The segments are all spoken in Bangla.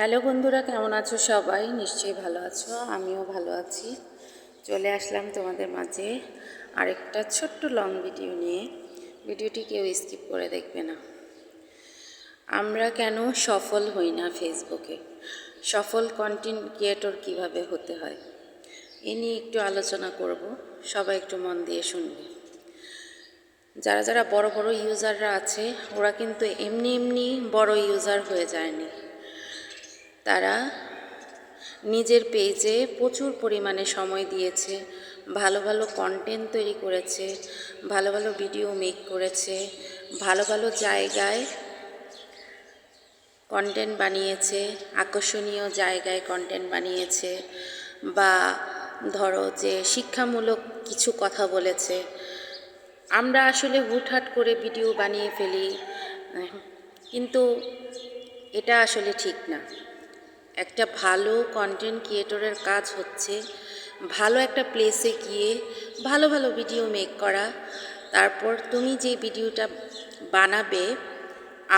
হ্যালো বন্ধুরা, কেমন আছো সবাই? নিশ্চয়ই ভালো আছো, আমিও ভালো আছি। চলে আসলাম তোমাদের মাঝে আরেকটা ছোট্ট লং ভিডিও নিয়ে। ভিডিওটি কেউ স্কিপ করে দেখবে না। আমরা কেন সফল হই না ফেসবুকে সফল কন্টেন্ট ক্রিয়েটর কীভাবে হতে হয়? এ নিয়ে একটু আলোচনা করব, সবাই একটু মন দিয়ে শুনবে। যারা যারা বড় বড় ইউজাররা আছে, ওরা কিন্তু এমনি এমনি বড় ইউজার হয়ে যায়নি। তারা নিজের পেজে প্রচুর পরিমাণে সময় দিয়েছে, ভালো ভালো কন্টেন্ট তৈরি করেছে, ভালো ভালো ভিডিও মেক করেছে, ভালো ভালো জায়গায় কন্টেন্ট বানিয়েছে, আকর্ষণীয় জায়গায় কন্টেন্ট বানিয়েছে বা ধরো যে শিক্ষামূলক কিছু কথা বলেছে। আমরা আসলে হুটহাট করে ভিডিও বানিয়ে ফেলি, কিন্তু এটা আসলে ঠিক না। একটা ভালো কন্টেন্ট ক্রিয়েটরের কাজ হচ্ছে, ভালো একটা প্লেসে গিয়ে ভালো ভালো ভিডিও মেক করা। তারপর তুমি যে ভিডিওটা বানাবে,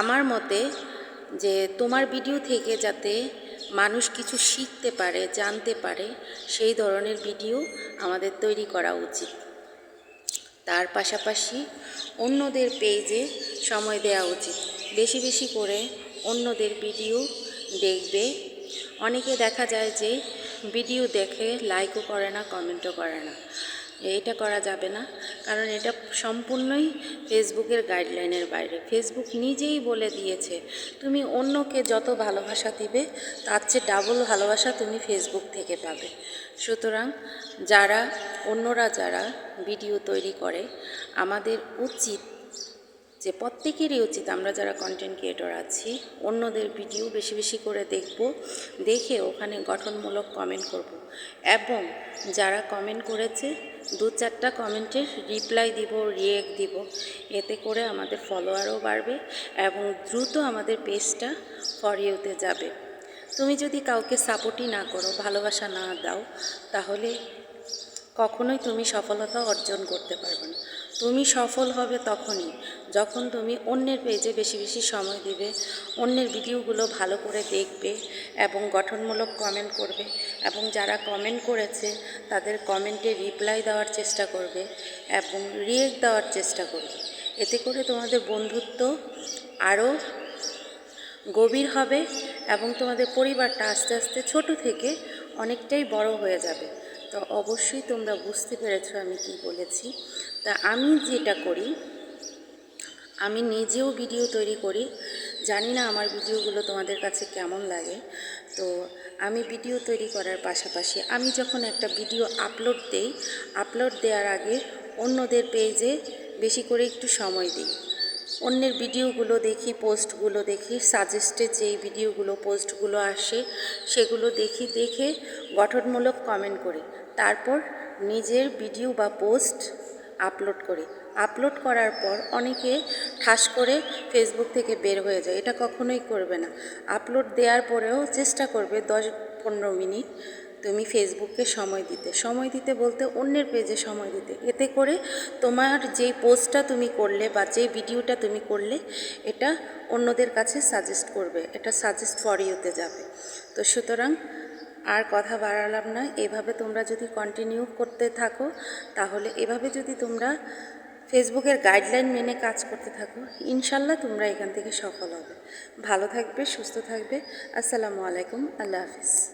আমার মতে যে তোমার ভিডিও থেকে যাতে মানুষ কিছু শিখতে পারে, জানতে পারে, সেই ধরনের ভিডিও আমাদের তৈরি করা উচিত। তার পাশাপাশি অন্যদের পেজে সময় দেওয়া উচিত। বেশি বেশি করে অন্যদের ভিডিও দেখবে অনেকে দেখা যায় যে ভিডিও দেখে লাইকও করে না কমেন্টও করে না। এটা করা যাবে না, কারণ এটা সম্পূর্ণই ফেসবুকের গাইডলাইনের বাইরে। ফেসবুক নিজেই বলে দিয়েছে, তুমি অন্যকে যত ভালোবাসা দিবে, তার চেয়ে ডাবল ভালোবাসা তুমি ফেসবুক থেকে পাবে। সুতরাং যারা, অন্যরা যারা ভিডিও তৈরি করে, আমাদের উচিত যে প্রত্যেকেরই উচিত আমরা যারা কন্টেন্ট ক্রিয়েটর আছি, অন্যদের ভিডিও বেশি বেশি করে দেখব, দেখে ওখানে গঠনমূলক কমেন্ট করব। এবং যারা কমেন্ট করেছে, দু চারটা কমেন্টের রিপ্লাই দিব রিয়েক্ট দিব। এতে করে আমাদের ফলোয়ারও বাড়বে এবং দ্রুত আমাদের পেজটা ফরিয়েতে যাবে। তুমি যদি কাউকে সাপোর্টই না করো, ভালোবাসা না দাও, তাহলে কখনোই তুমি সফলতা অর্জন করতে পারবে না। তুমি সফল হবে তখনই। যখন তুমি অন্যের পেজে বেশি বেশি সময় দিবে, অন্যের ভিডিওগুলো ভালো করে দেখবে এবং গঠনমূলক কমেন্ট করবে এবং যারা কমেন্ট করেছে, তাদের কমেন্টে রিপ্লাই দেওয়ার চেষ্টা করবে এবং রিয়েক্ট দেওয়ার চেষ্টা করবে। এতে করে তোমাদের বন্ধুত্ব আরও গভীর হবে এবং তোমাদের পরিবারটা আস্তে আস্তে ছোট থেকে অনেকটাই বড় হয়ে যাবে। তো অবশ্যই তোমরা বুঝতে পেরেছ আমি কি বলেছি। তা আমি যেটা করি, আমি নিজেও ভিডিও তৈরি করি। জানি না আমার ভিডিওগুলো তোমাদের কাছে কেমন লাগে। তো আমি ভিডিও তৈরি করার পাশাপাশি আমি যখন একটা ভিডিও আপলোড দেই, আপলোড দেওয়ার আগে অন্যদের পেজে বেশি করে একটু সময় দিই। অন্যের ভিডিওগুলো দেখি, পোস্টগুলো দেখি, সাজেস্টে যেই ভিডিওগুলো, পোস্টগুলো আসে, সেগুলো দেখি, দেখে গঠনমূলক কমেন্ট করি। তারপর নিজের ভিডিও বা পোস্ট আপলোড করি। আপলোড করার পর অনেকে ঠাস করে ফেসবুক থেকে বের হয়ে যায়। এটা কখনোই করবে না। আপলোড দেওয়ার পরেও চেষ্টা করবে দশ পনেরো মিনিট তুমি ফেসবুককে সময় দিতে। সময় দিতে বলতে অন্যের পেজে সময় দিতে। এতে করে তোমার যেই পোস্টটা তুমি করলে বা যে ভিডিওটা তুমি করলে এটা অন্যদের কাছে সাজেস্ট করবে। এটা সাজেস্ট ফর ইউতে যাবে। তো সুতরাং আর কথা বাড়ালাম না। এভাবে তোমরা যদি কন্টিনিউ করতে থাকো, তাহলে এভাবে যদি তোমরা ফেসবুকের গাইডলাইন মেনে কাজ করতে থাকো, ইনশাল্লাহ তোমরা এখান থেকে সফল হবে। ভালো থাকবে, সুস্থ থাকবে। আসসালামু আলাইকুম। আল্লাহ হাফিজ।